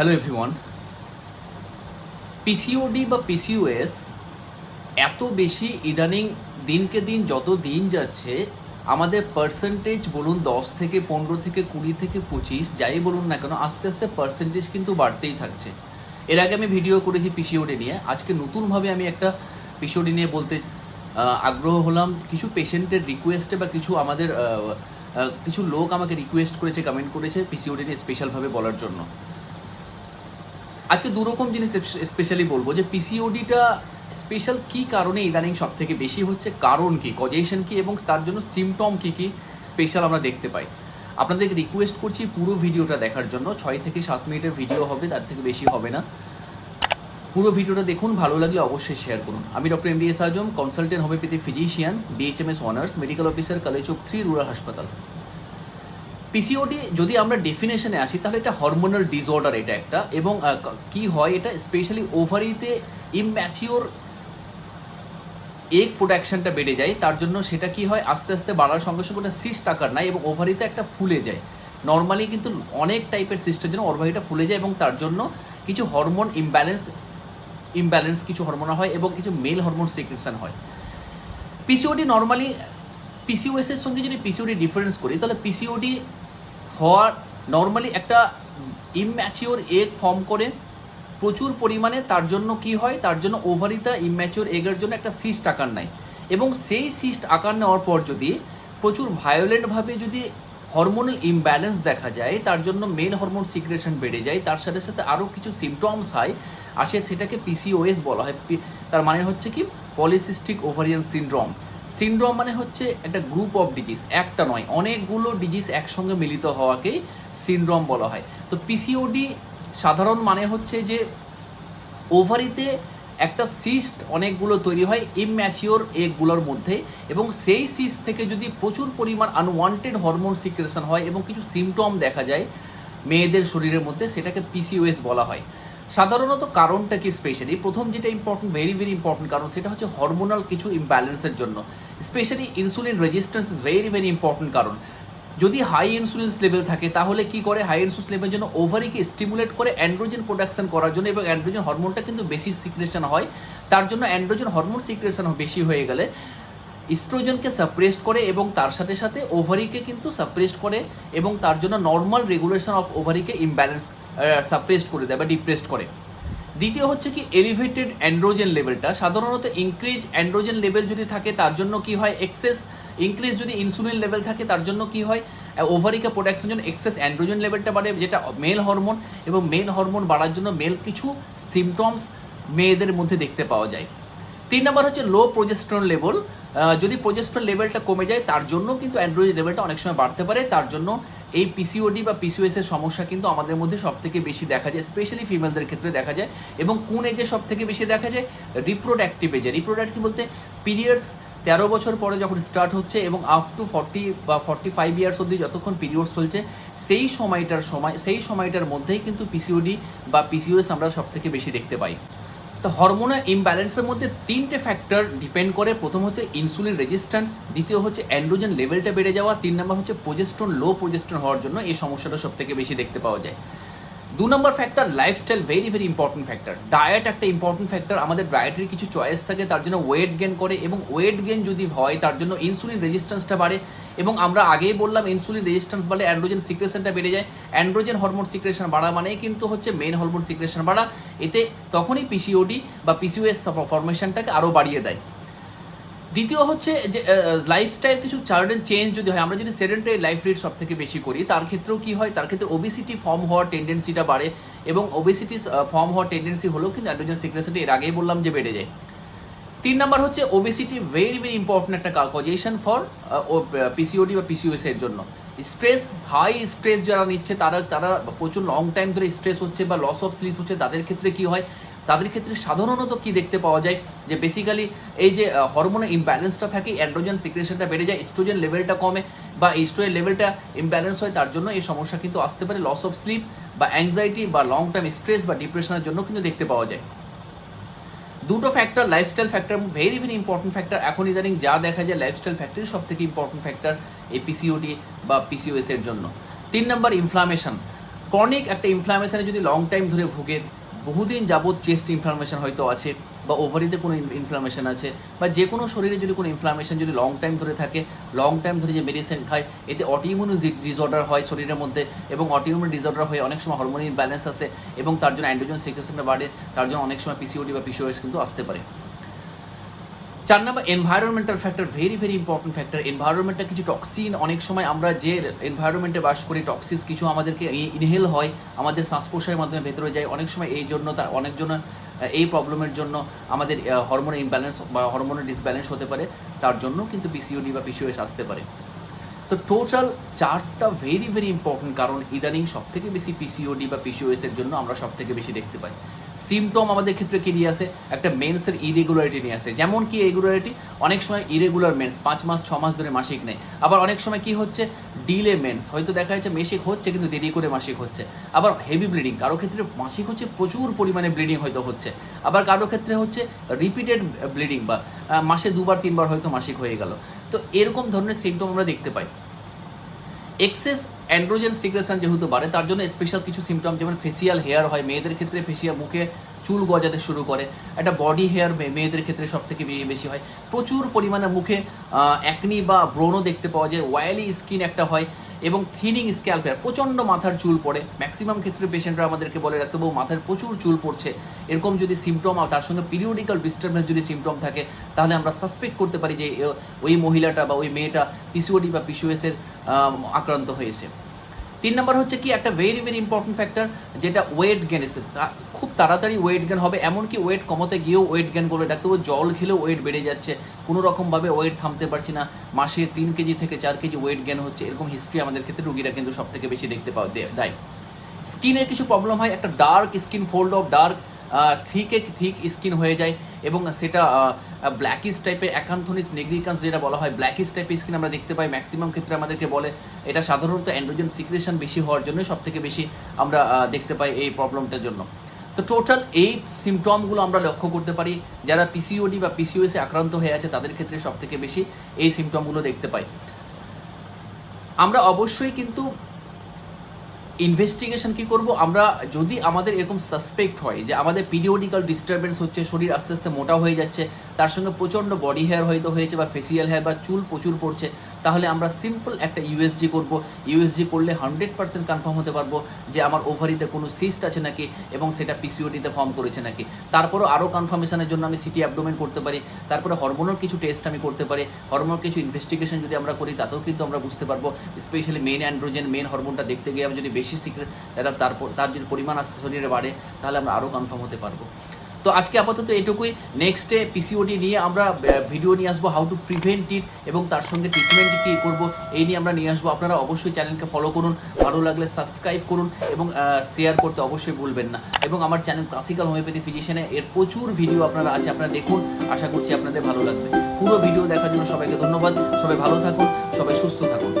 Hello everyone PCOD বা PCOS এত বেশি ইদানিং দিনকে দিন যত দিন যাচ্ছে, আমাদের পার্সেন্টেজ বলুন দশ থেকে পনেরো থেকে কুড়ি থেকে পঁচিশ, যাই বলুন না কেন, আস্তে আস্তে পার্সেন্টেজ কিন্তু বাড়তেই থাকছে। এর আগে আমি ভিডিও করেছি পিসিওডি নিয়ে। আজকে নতুনভাবে আমি একটা পিসিওডি নিয়ে বলতে আগ্রহ হলাম। কিছু পেশেন্টের রিকোয়েস্টে বা কিছু আমাদের কিছু লোক আমাকে রিকোয়েস্ট করেছে কমেন্ট করেছে পিসিওডি নিয়ে স্পেশালভাবে বলার জন্য। আজকে দুরকম জিনিস স্পেশালি বলব যে পিসিওডিটা স্পেশাল কি কারণে ইদানিং সব থেকে বেশি হচ্ছে? কারণ কি? কজেশন কি? এবং তার জন্য সিমটম কি কি স্পেশাল আমরা দেখতে পাই। আপনাদেরকে রিকোয়েস্ট করছি পুরো ভিডিওটা দেখার জন্য। ছয় থেকে সাত মিনিটের ভিডিও হবে, তার থেকে বেশি হবে না। পুরো ভিডিওটা দেখুন, ভালো লাগলে অবশ্যই শেয়ার করুন। আমি doctor M D S Azam consultant homeopathy physician BHMS honours medical officer Kaliachak three rural হাসপাতাল পিসিওডি যদি আমরা ডেফিনেশনে আসি, তাহলে এটা হরমোনাল ডিসঅর্ডার এটা একটা এবং কি হয় এটা স্পেশালি ওভারিতে ইম্যাচিওর এগ প্রোডাকশনটা বেড়ে যায়। তার জন্য সেটা কি হয়? আস্তে আস্তে বাড়ার সঙ্গে সঙ্গে ওটা সিস্ট আকার নাই এবং ওভারিতে একটা ফুলে যায়। নর্মালি কিন্তু অনেক টাইপের সিস্টের জন্য ওভারিটা ফুলে যায় এবং তার জন্য কিছু হরমোন ইমব্যালেন্স ইমব্যালেন্স কিছু হরমোন হয় এবং কিছু মেল হরমোন সিক্রেশন হয়। পিসিওডি নর্মালি পিসিওএস এর সঙ্গে যদি পিসিওডি ডিফারেন্স করি, তাহলে পিসিওডি হওয়ার নর্মালি একটা ইম্যাচিওর এগ ফর্ম করে প্রচুর পরিমাণে তার জন্য কি হয়? তার জন্য ওভারিতা ইম্যাচিওর এগের জন্য একটা সিস্ট আকার নেয়। এবং সেই সিস্ট আকার নেওয়ার পর যদি প্রচুর ভায়োলেন্টভাবে যদি হরমোনাল ইমব্যালেন্স দেখা যায়, তার জন্য মেন হরমোন সিক্রেশন বেড়ে যায়, তার সাথে সাথে আরও কিছু সিমটমস হয়, আসে সেটাকে পিসিওএস বলা হয়। তার মানে হচ্ছে কি? পলিসিস্টিক ওভারিয়ান সিনড্রোম সিনড্রোম মানে হচ্ছে একটা গ্রুপ অফ ডিজিজ একটা নয়, অনেকগুলো ডিজিজ একসঙ্গে মিলিত হওয়াকেই সিনড্রোম বলা হয়। তো পিসিওডি সাধারণ মানে হচ্ছে যে ওভারিতে একটা সিস্ট অনেকগুলো তৈরি হয় ইম্যাচিওর এগুলোর মধ্যে এবং সেই সিস্ট থেকে যদি প্রচুর পরিমাণ আনওয়ান্টেড হরমোন সিক্রেশন হয় এবং কিছু সিমটম দেখা যায় মেয়েদের শরীরের মধ্যে, সেটাকে পিসিওএস বলা হয়। সাধারণত কারণটা কি স্পেশালি প্রথম যেটা ইম্পর্টেন্ট ভেরি ভেরি ইম্পর্টেন্ট কারণ সেটা হচ্ছে হরমোনাল কিছু ইমব্যালেন্সের জন্য। Specially insulin resistance is very very important কারণ। যদি হাই ইনসুলিন লেভেল থাকে, তাহলে কি করে? হাই ইনসুলিন লেভেলের জন্য ওভারিকে স্টিমুলেট করে অ্যান্ড্রোজেন প্রোডাকশন করার জন্য এবং অ্যান্ড্রোজেন হরমোনটা কিন্তু বেশি সিক্রেশন হয়। তার জন্য অ্যান্ড্রোজেন হরমোন সিক্রেশন বেশি হয়ে গেলে ইস্ট্রোজেনকে সাপ্রেস করে এবং তার সাথে সাথে ওভারিকে কিন্তু সাপ্রেস করে এবং তার জন্য নর্মাল রেগুলেশন অফ ওভারিকে ইমব্যালেন্স সাপ্রেসড করে দেয় বা ডিপ্রেসড করে। দ্বিতীয় হচ্ছে কি এলিভেটেড অ্যান্ড্রোজেন লেভেলটা সাধারণত ইনক্রিজ অ্যান্ড্রোজেন লেভেল যদি থাকে, তার জন্য কি হয় এক্সেস ইনক্রিজ যদি ইনসুলিন লেভেল থাকে, তার জন্য কি হয় ওভারিকা প্রোডাকশন জন্য এক্সেস অ্যান্ড্রোজেন লেভেলটা বাড়ে, যেটা মেল হরমোন এবং মেল হরমোন বাড়ার জন্য মেল কিছু সিমটমস মেয়েদের মধ্যে দেখতে পাওয়া যায়। তিন নম্বর হচ্ছে লো প্রোজেস্ট্রন লেভেল যদি প্রোজেস্ট্রন লেভেলটা কমে যায়, তার জন্য কিন্তু অ্যান্ড্রয়েড লেভেলটা অনেক সময় বাড়তে পারে, তার জন্য এই পিসিওডি বা পিসিওএস এর সমস্যা কিন্তু আমাদের মধ্যে সব থেকে বেশি দেখা যায় স্পেশালি ফিমেলদের ক্ষেত্রে দেখা যায় এবং কোন এজে সব থেকে বেশি দেখা যায়? রিপ্রোডাক্টিভ এজে রিপ্রোডাক্টিভ বলতে? পিরিয়ডস তেরো বছর পরে যখন স্টার্ট হচ্ছে এবং আপ টু ফর্টি বা ফর্টি ফাইভ ইয়ার্স অবধি যতক্ষণ পিরিয়ডস চলছে, সেই সময়টার সময়, সেই সময়টার মধ্যেই কিন্তু পিসিওডি বা পিসিওএস আমরা সব থেকে বেশি দেখতে পাই। তো হরমোনাল ইমব্যালেন্সের মধ্যে তিনটে ফ্যাক্টর ডিপেন্ড করে। প্রথম হচ্ছে ইনসুলিন রেজিস্ট্যান্স দ্বিতীয় হচ্ছে অ্যান্ড্রোজেন লেভেলটা বেড়ে যাওয়া, তিন নম্বর হচ্ছে প্রোজেস্ট্রন লো প্রোজেস্ট্রন হওয়ার জন্য এই সমস্যাটা সব থেকে বেশি দেখতে পাওয়া যায়। দু number factor lifestyle very very important factor diet একটা ইম্পর্টেন্ট ফ্যাক্টর আমাদের ডায়েটের কিছু চয়েস থাকে, তার জন্য ওয়েট গেন করে এবং ওয়েট গেন যদি হয়, তার জন্য ইনসুলিন রেজিস্ট্যান্সটা বাড়ে এবং আমরা আগেই বললাম ইনসুলিন রেজিস্ট্যান্স বাড়লে অ্যান্ড্রোজেন সিক্রেশনটা বেড়ে যায়। অ্যান্ড্রোজেন হরমোন সিক্রেশন বাড়া মানেই কিন্তু হচ্ছে মেন হরমোন সিক্রেশন বাড়া। এতে তখনই পিসিওডি বা পিসিওএস ফরমেশনটাকে আরও বাড়িয়ে দেয়। দ্বিতীয় হচ্ছে যে লাইফস্টাইল কিছু সার্টেন চেঞ্জ যদি হয়, আমরা যদি সেডেন্টারি লাইফ রেট সব থেকে বেশি করি, তার ক্ষেত্রেও কি হয়? তার ক্ষেত্রে ওবিসিটি ফর্ম হওয়ার টেন্ডেন্সিটা বাড়ে এবং ওবিসিটি ফর্ম হওয়ার টেন্ডেন্সি হলেও কিন্তু অ্যান্ড্রোজেন সিক্রেশনটা এর আগেই বললাম যে বেড়ে যায়। তিন নাম্বার হচ্ছে ওবেসিটি ভেরি ভেরি ইম্পর্টেন্ট একটা কজেশন ফর পিসিওডি বা পিসিওএস এর জন্য। স্ট্রেস হাই স্ট্রেস যারা নিচ্ছে, তারা তারা প্রচুর লং টাইম ধরে স্ট্রেস হচ্ছে বা লস অফ স্লিপ হচ্ছে, তাদের ক্ষেত্রে কি হয়? তাদের ক্ষেত্রে সাধারণত কি দেখতে পাওয়া যায়? যে বেসিক্যালি এই যে হরমোনের ইমব্যালেন্সটা থাকে অ্যান্ড্রোজেন সিক্রেশনটা বেড়ে যায় স্ট্রোজেন লেভেলটা কমে, বা স্ট্রোজেন লেভেলটা ইমব্যালেন্স হয়, তার জন্য এই সমস্যা কিন্তু আসতে পারে লস অফ স্লিপ বা অ্যাংজাইটি বা লং টাইম স্ট্রেস বা ডিপ্রেশনের জন্য কিন্তু দেখতে পাওয়া যায়। দুটো factor lifestyle factor very very important factor এখন ইদানিং যা দেখা যায় লাইফস্টাইল ফ্যাক্টরি সব থেকে ইম্পর্টেন্ট ফ্যাক্টর এই পিসিওডি বা পিসিওএস এর জন্য। তিন নম্বর ইনফ্লামেশন ক্রনিক একটা ইনফ্লামেশনে যদি লং টাইম ধরে ভুগে বহুদিন যাবৎ চেস্ট ইনফ্লামেশন হয়তো আছে বা ওভারিতে কোনো ইনফ্লামেশন আছে বা যে কোনো শরীরে যদি কোনো ইনফ্লামেশন যদি লং টাইম ধরে থাকে লং টাইম ধরে যে মেডিসিন খায়, এতে অটিউমিউন ডিসঅর্ডার হয় শরীরের মধ্যে এবং অটিউমিউন ডিসঅর্ডার হয়ে অনেক সময় হরমোন ব্যালেন্স আসে এবং তার জন্য অ্যান্ড্রোজেন সিক্রেশনটা বাড়ে, তার জন্য অনেক সময় পিসিওডি বা পিসিওএস কিন্তু আসতে পারে। চার number environmental factor very very important factor এনভায়রনমেন্টটা কিছু টক্সিন অনেক সময় আমরা যে এনভায়রনমেন্টে বাস করি টক্সিস কিছু আমাদেরকে ইনহেল হয়, আমাদের শ্বাস প্রশ্বাসের মাধ্যমে ভেতরে যায়। অনেক সময় এই জন্য তার অনেকজন এই প্রবলেমের জন্য আমাদের হরমোন ইমব্যালেন্স বা হরমোনের ডিসব্যালেন্স হতে পারে। তার জন্য কিন্তু পিসিওডি বা পিসিওএস আসতে পারে। তো টোটাল চারটা ভেরি ভেরি ইম্পর্টেন্ট কারণ ইদানিং সব থেকে বেশি পিসিওডি বা পিসিওএস এর জন্য আমরা সব থেকে বেশি দেখতে পাই। সিমটম আমাদের ক্ষেত্রে কি নিয়ে আসে? একটা মেন্সের ইরেগুলারিটি নিয়ে আসে। যেমন কি ইরেগুলারিটি অনেক সময় ইরেগুলার মেন্স পাঁচ মাস, ছ মাস ধরে মাসিক নেই আবার অনেক সময় কি হচ্ছে? ডিলে মেন্স হয়তো দেখা যাচ্ছে মাসিক হচ্ছে কিন্তু দেরি করে মাসিক হচ্ছে। আবার হেভি ব্লিডিং কারও ক্ষেত্রে মাসিক হচ্ছে প্রচুর পরিমাণে ব্লিডিং হয়তো হচ্ছে। আবার কারও ক্ষেত্রে হচ্ছে রিপিটেড ব্লিডিং বা মাসে দুবার, তিনবার হয়তো মাসিক হয়ে গেল। তো এরকম ধরনের সিমটম আমরা দেখতে পাই। এক্সেস অ্যান্ড্রোজেন সিগ্রেশন যেহেতু বাড়ে, তার জন্য স্পেশাল কিছু সিমটম যেমন ফেসিয়াল হেয়ার হয়, মেয়েদের ক্ষেত্রে ফেসিয়াল মুখে চুল গজাতে শুরু করে। একটা বডি হেয়ার মেয়েদের ক্ষেত্রে সব থেকে বেশি হয়। প্রচুর পরিমাণে মুখে অ্যাকনি বা ব্রণও দেখতে পাওয়া যায়। ওয়াইলি স্কিন একটা হয়। এবং থিনিং স্ক্যাল্প হেয়ার প্রচণ্ড মাথার চুল পড়ে। ম্যাক্সিমাম ক্ষেত্রে পেশেন্টরা আমাদেরকে বলে রাখতে বউ মাথার প্রচুর চুল পড়ছে। এরকম যদি সিমটম আর তার সঙ্গে পিরিয়ডিক্যাল ডিস্টার্বেন্স যদি সিমটম থাকে তাহলে আমরা সাসপেক্ট করতে পারি যে ওই মহিলাটা বা ওই মেয়েটা পিসিওডি বা পিসিওএস এর আম, আক্রান্ত হয়েছে। তিন নম্বর হচ্ছে কি, একটা ভেরি ভেরি ইম্পর্টেন্ট ফ্যাক্টর যেটা ওয়েট গেন এসে খুব তাড়াতাড়ি ওয়েট গেন হবে, এমনকি ওয়েট কমাতে গিয়েও ওয়েট গেন করবে। ডাক্তারবাবু জল খেলেও ওয়েট বেড়ে যাচ্ছে কোনো রকমভাবে ওয়েট থামতে পারছি না। মাসে তিন কেজি থেকে চার কেজি ওয়েট গেন হচ্ছে, এরকম হিস্ট্রি আমাদের ক্ষেত্রে রুগীরা কিন্তু সব থেকে বেশি দেখতে পাওয়া দেয়। স্কিনের কিছু প্রবলেম হয়, একটা dark skin fold of dark থিকে থিক স্কিন হয়ে যায় এবং সেটা ব্ল্যাকিস টাইপের অ্যাকান্থনিস নেগ্রিকান্স যেটা বলা হয় ব্ল্যাকিস টাইপের স্কিন আমরা দেখতে পাই। ম্যাক্সিমাম ক্ষেত্রে আমাদেরকে বলে এটা সাধারণত অ্যান্ড্রোজেন সিক্রেশন বেশি হওয়ার জন্য সব থেকে বেশি আমরা দেখতে পাই এই প্রবলেমটার জন্য। তো টোটাল এই সিমটমগুলো আমরা লক্ষ্য করতে পারি। যারা পিসিওডি বা পিসিওএসে আক্রান্ত হয়ে আছে, তাদের ক্ষেত্রে সব থেকে বেশি এই সিমটমগুলো দেখতে পাই। আমরা অবশ্যই কিন্তু ইনভেস্টিগেশন কি করব? আমরা যদি আমাদের এরকম সাসপেক্ট হয় যে আমাদের পিরিয়ডিক্যাল ডিস্টারবেন্স হচ্ছে, শরীর আস্তে আস্তে মোটা হয়ে যাচ্ছে তার সঙ্গে প্রচণ্ড বডি হেয়ার হয়তো হয়েছে বা ফেসিয়াল হেয়ার বা চুল প্রচুর পড়ছে, তাহলে আমরা সিম্পল একটা ইউএসজি করব। ইউএসজি করলে হান্ড্রেড পার্সেন্ট কনফার্ম হতে পারব যে আমার ওভারিতে কোনো সিস্ট আছে নাকি এবং সেটা পিসিওডিতে ফর্ম করেছে নাকি। তারপরও আরও কনফার্মেশনের জন্য আমি সিটি অ্যাবডোমেন করতে পারি, তারপরে হরমোনাল কিছু টেস্ট আমি করতে পারি হরমোনাল কিছু ইনভেস্টিগেশন যদি আমরা করি, তাতেও কিন্তু আমরা বুঝতে পারব স্পেশালি মেন অ্যান্ড্রোজেন মেন হরমোনটা দেখতে গিয়ে আমি যদি বেশি সিক্রেট তারপর তার যদি পরিমাণ আসতে শরীরে বাড়ে, তাহলে আমরা আরও কনফার্ম হতে পারব। তো আজকে আপাতত এটুকুই। নেক্সটে পিসিওডি নিয়ে আমরা ভিডিও নিয়ে আসব হাউ টু প্রিভেন্ট ইট এবং তার সঙ্গে ট্রিটমেন্ট কী করব এই নিয়ে আমরা নিয়ে আসব। আপনারা অবশ্যই চ্যানেলকে ফলো করুন, ভালো লাগলে সাবস্ক্রাইব করুন এবং শেয়ার করতে অবশ্যই ভুলবেন না। এবং আমার চ্যানেল ক্লাসিক্যাল হোমিওপ্যাথি ফিজিশিয়ানে এর প্রচুর ভিডিও আপনারা আছে, আপনারা দেখুন। আশা করছি আপনাদের ভালো লাগবে। পুরো ভিডিও দেখার জন্য সবাইকে ধন্যবাদ। সবাই ভালো থাকুন, সবাই সুস্থ থাকুন।